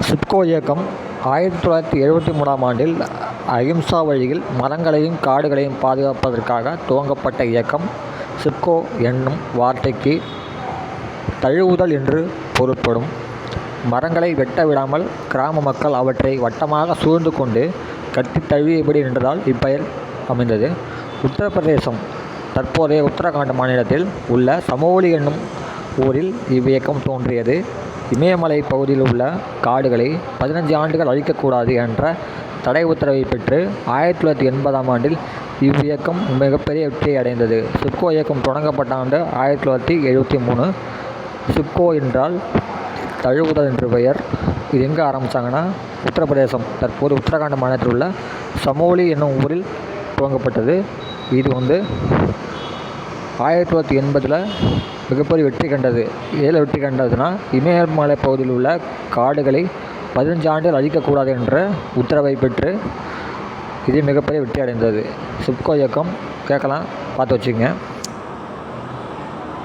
சிப்கோ இயக்கம் ஆயிரத்தி தொள்ளாயிரத்தி எழுபத்தி மூணாம் ஆண்டில் அகிம்சா வழியில் மரங்களையும் காடுகளையும் பாதுகாப்பதற்காக துவங்கப்பட்ட இயக்கம் சிப்கோ என்னும் வார்த்தைக்கு தழுவுதல் என்று பொருட்படும் மரங்களை வெட்ட விடாமல் கிராம மக்கள் அவற்றை வட்டமாக சூழ்ந்து கொண்டு கட்டி தழுவியபடி நின்றதால் இப்பெயர் அமைந்தது. உத்தரப்பிரதேசம் தற்போதைய உத்தரகாண்ட் மாநிலத்தில் உள்ள சமோலி என்னும் ஊரில் இவ்வியக்கம் தோன்றியது. இமயமலை பகுதியில் உள்ள காடுகளை பதினஞ்சு ஆண்டுகள் அழிக்கக்கூடாது என்ற தடை உத்தரவை பெற்று ஆயிரத்தி தொள்ளாயிரத்தி எண்பதாம் ஆண்டில் இவ்வியக்கம் மிகப்பெரிய வெற்றியை அடைந்தது. சிப்கோ இயக்கம் தொடங்கப்பட்ட ஆண்டு ஆயிரத்தி தொள்ளாயிரத்தி எழுபத்தி மூணு. சிப்கோ என்றால் தழுவுதல் என்று பெயர். இது எங்கே ஆரம்பித்தாங்கன்னா உத்தரப்பிரதேசம். தற்போது உத்தரகாண்ட் மாநிலத்தில் உள்ள சமோலி என்னும் ஊரில் துவங்கப்பட்டது. இது வந்து ஆயிரத்தி தொள்ளாயிரத்தி எண்பதில் மிகப்பெரிய வெற்றி கண்டது. ஏதில் வெற்றி கண்டதுன்னா இமயமலை பகுதியில் உள்ள காடுகளை பதினஞ்சு ஆண்டுகள் அழிக்கக்கூடாது என்ற உத்தரவை பெற்று இது மிகப்பெரிய வெற்றி அடைந்தது. சிப்கோ இயக்கம் கேட்கலாம் பார்த்து வச்சுக்கங்க.